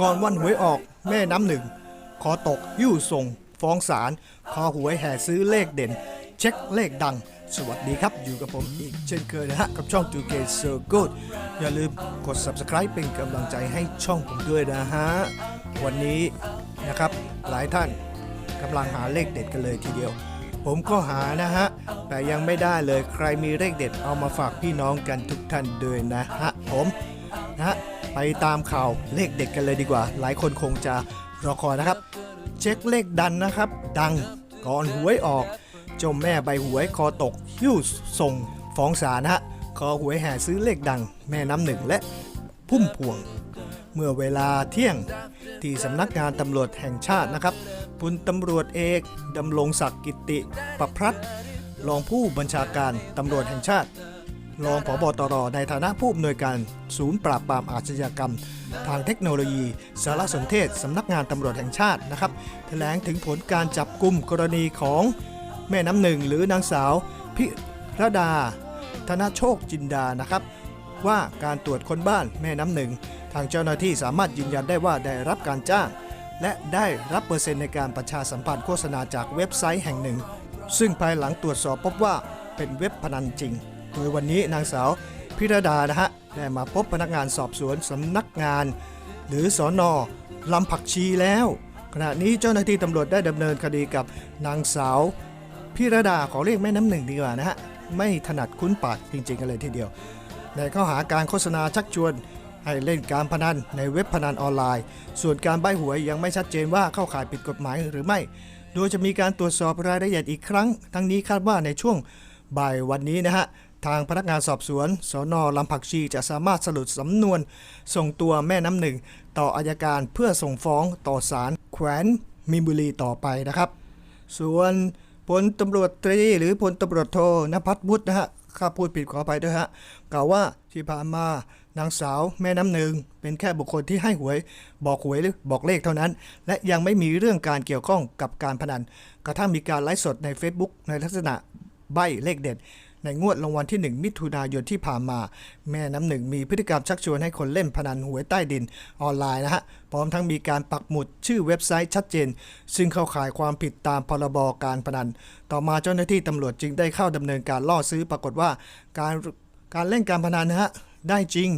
ก่อนวันหวยออกแม่น้ำหนึ่ง ขอตกยิ้วส่ง ฟ้องศาลขอหวยแห่ซื้อเลขเด่น เช็คเลขดัง สวัสดีครับ อยู่กับผมอีกเช่นเคยนะฮะ กับช่อง 2K So Good อย่าลืมกด Subscribe เป็นกำลังใจให้ช่องผมด้วยนะฮะ วันนี้นะครับหลายท่านกำลังหาเลขเด็ดกันเลยทีเดียว ผมก็หานะฮะ แต่ยังไม่ได้เลยใครมีเลขเด็ดเอามาฝากพี่น้องกันทุกท่านด้วยนะฮะผมนะฮะ ไปตามข่าวเลขเด็ดกันเลยดีกว่า หลายคนคงจะรอคอยนะครับ เช็คเลขดันนะครับ ดังก่อนหวยออกเจ้าแม่ใบหวยคอตกหิ้วส่งฟ้องศาลนะฮะขอหวยแห่ซื้อเลขดัง แม่น้ำหนึ่งและพุ่มพวง เมื่อเวลาเที่ยงที่สำนักงานตำรวจแห่งชาตินะครับพลตำรวจเอกดำรงศักดิ์กิติประพรัตรองผู้บัญชาการตำรวจแห่งชาติ รองผบตรในฐานะผู้อำนวยการศูนย์ปราบปรามอาชญากรรม ทางเทคโนโลยี สารสนเทศสำนักงานตำรวจแห่งชาตินะครับแถลงถึงผลการจับกลุ่มกรณีของแม่น้ำหนึ่งหรือนางสาว พิรดา ธนโชคจินดานะครับ ว่าการตรวจคนบ้านแม่น้ำหนึ่ง ทางเจ้าหน้าที่สามารถยืนยันได้ว่าได้รับการจ้าง และได้รับเปอร์เซ็นต์ในการประชาสัมพันธ์โฆษณาจากเว็บไซต์แห่งหนึ่ง ซึ่งภายหลังตรวจสอบพบว่าเป็นเว็บพนันจริง โดยวันนี้นางสาวพิรดานะฮะได้มาพบพนักงานสอบสวนสำนักงาน หรือสอนอลำผักชีแล้ว ขณะนี้เจ้าหน้าที่ตำรวจได้ดำเนินคดีกับนางสาวพิรดาขอเรียกแม่น้ำหนึ่งดีกว่านะฮะไม่ถนัดคุ้นปากจริงๆกันเลยทีเดียว ในข้อหาการโฆษณาชักชวนให้เล่นการพนันในเว็บพนันออนไลน์ ส่วนการใบหวยยังไม่ชัดเจนว่าเข้าข่ายผิดกฎหมายหรือไม่ โดยจะมีการตรวจสอบรายละเอียดอีกครั้ง ทั้งนี้คาดว่าในช่วงบ่ายวันนี้นะฮะ ทางพนักงานสอบสวนสนลำผักชีจะสามารถสรุปสำนวน ส่งตัวแม่น้ำหนึ่ง ต่ออายการเพื่อส่งฟ้องต่อศาลแขวนมีนบุรีต่อไปนะครับ ส่วนพลตำรวจตรีหรือพลตำรวจโทนภัทรวุฒินะฮะข้าพูดผิดขอไปด้วยฮะกล่าวว่าที่ผ่านมานางสาวแม่น้ำหนึ่งเป็นแค่บุคคลที่ให้หวย บอกหวยหรือบอกเลขเท่านั้น และยังไม่มีเรื่องการเกี่ยวข้องกับการพนัน กระทั่งมีการไลฟ์สดใน Facebook ในลักษณะใบเลขเด็ด ในงวดรางวัลที่ 1 มิถุนายนที่ผ่านมา แม่น้ำหนึ่งมีพฤติกรรมชักชวนให้คนเล่นพนันหวยใต้ดินออนไลน์นะฮะ พร้อมทั้งมีการปักหมุดชื่อเว็บไซต์ชัดเจน ซึ่งเข้าข่ายความผิดตามพรบการพนัน ต่อมาเจ้าหน้าที่ตำรวจจึงได้เข้าดำเนินการล่อซื้อปรากฏว่าการการเล่นการพนันนะฮะได้จริง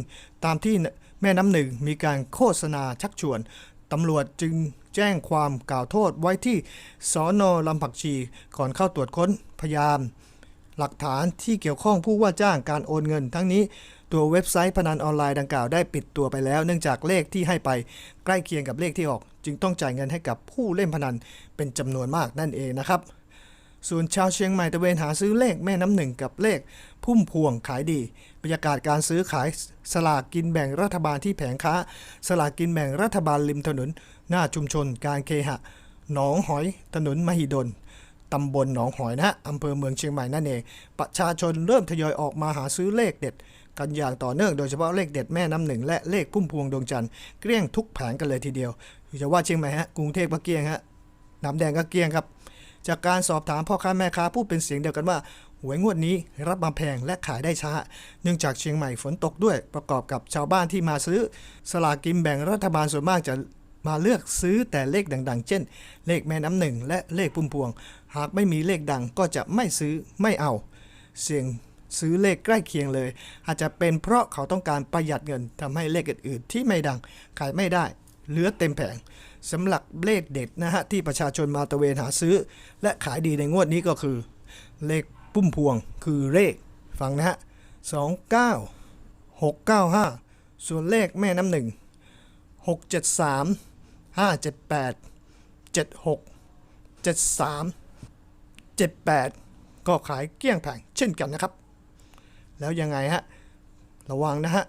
ตามที่แม่น้ำหนึ่งมีการโฆษณาชักชวนตำรวจจึงแจ้งความกล่าวโทษไว้ที่สอนอลำผักชีก่อนเข้าตรวจค้นพยายาม หลักฐานที่เกี่ยวข้องผู้ว่าจ้างการโอนเงิน ทั้งนี้ตัวเว็บไซต์พนันออนไลน์ดังกล่าวได้ปิดตัวไปแล้ว เนื่องจากเลขที่ให้ไปใกล้เคียงกับเลขที่ออก จึงต้องจ่ายเงินให้กับผู้เล่นพนันเป็นจำนวนมากนั่นเองนะครับ ส่วนชาวเชียงใหม่ตะเวนหาซื้อเลขแม่น้ำหนึ่งกับเลข พุ่มพวงขายดี บรรยากาศการซื้อขายสลากกินแบ่งรัฐบาลที่แผงค้า สลากกินแบ่งรัฐบาลริมถนน หน้าชุมชน การเคหะหนองหอยถนนมหิดล ตำบลหนองหอยนะฮะอำเภอเมืองเชียงใหม่นั่นเอง ประชาชนเริ่มทยอยออกมาหาซื้อเลขเด็ด กันอย่างต่อเนื่องโดยเฉพาะเลขเด็ดแม่น้ำหนึ่งและเลขพุ่มพวงดวงจันทร์เกลี้ยงทุกแผงกันเลยทีเดียวอย่าว่าเชียงใหม่ฮะกรุงเทพก็เกลี้ยงฮะน้ำแดงก็เกลี้ยงครับ จากการสอบถามพ่อค้าแม่ค้าพูดเป็นเสียงเดียวกันว่าหวยงวดนี้รับมาแพงและขายได้ช้า เนื่องจากเชียงใหม่ฝนตกด้วย ประกอบกับชาวบ้านที่มาซื้อ สลากกินแบ่งรัฐบาลส่วนมากจะมาเลือกซื้อแต่เลขดังๆ เช่น เลขแม่น้ำหนึ่งและเลขพุ่มพวง หากไม่มีเลขดังก็จะไม่ซื้อไม่เอา เสี่ยงซื้อเลขใกล้เคียงเลย อาจจะเป็นเพราะเขาต้องการประหยัดเงินทำให้เลขอื่นๆ ที่ไม่ดังขายไม่ได้ เหลือเต็มแผงสำหรับเลขเด็ดนะฮะที่ประชาชนมาตะเวนหาซื้อ และขายดีในงวดนี้ก็คือ เลขพุ่มพวงคือเลขฟังนะฮะ29 695 ส่วนเลขแม่น้ำหนึ่ง673 578 76 73 78 ก็ขายเกลี้ยงแผงเช่นกันนะครับ แล้วยังไงฮะ ระวังนะฮะ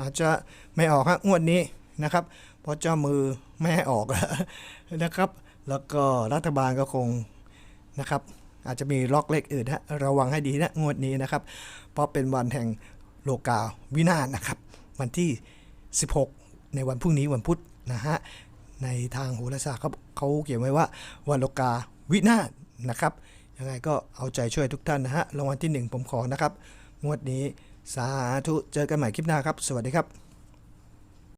อาจจะไม่ออกฮะงวดนี้นะครับ เพราะเจ้ามือไม่ให้ออกนะครับ แล้วก็รัฐบาลก็คงนะครับ อาจจะมีล็อกเลขอื่นฮะ ระวังให้ดีนะงวดนี้นะครับ เพราะเป็นวันแห่งโลกาวินาศนะครับ วันที่ 16 ในวันพรุ่งนี้วันพุธนะฮะในทางโหราศาสตร์เขาเขาเขียนไว้ว่าวันโลกาวินาศนะครับ ยังไงก็เอาใจช่วยทุกท่านนะฮะรางวัลที่หนึ่งผมขอนะครับ งวดนี้สาธุ เจอกันใหม่คลิปหน้าครับ สวัสดีครับ